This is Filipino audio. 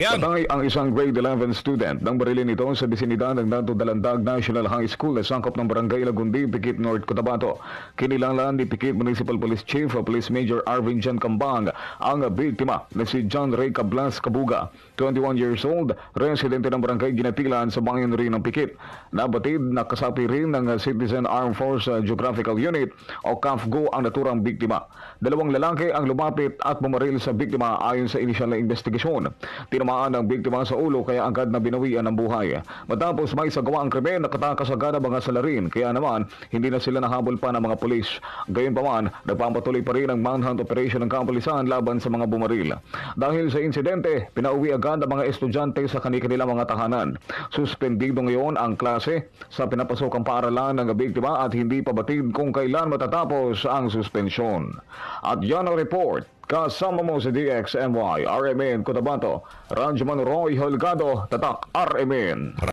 Yan. Patay ang isang grade 11 student nang barilin ito sa bisinidad ng Dato Dalandag National High School sa sangkap ng Barangay Lagundi, Pikit, North Cotabato. Kinilangan ni Pikit Municipal Police Chief Police Major Arvin John Kambang ang biktima na si John Ray Cablas Kabuga, 21 years old, residente ng Barangay Ginatilan sa bayan rin ng Pikit. Nabatid na kasapi rin ng Citizen Armed Force Geographical Unit o CAFGO ang naturang biktima. Dalawang lalaki ang lumapit at bumaril sa biktima ayon sa inisyal na investigasyon. Tinamaan ang biktima sa ulo kaya agad na binawian ng buhay. Matapos may sagawa ang krimen, nakatakas agad ang mga salarin kaya naman hindi na sila nahabol pa ng mga pulis. Gayunpaman, nagpapatuloy pa rin ang manhunt operation ng kapulisan laban sa mga bumaril. Dahil sa insidente, pinauwi agad ang mga estudyante sa kanilang mga tahanan. Suspendido ngayon ang klase sa pinapasokang paaralan ng biktima at hindi pa batid kung kailan matatapos ang suspensyon. At yan ang report Kasama mo sa DXNY, RMN Cotabato, Ranjman Roy Holgado, Tatak RMN.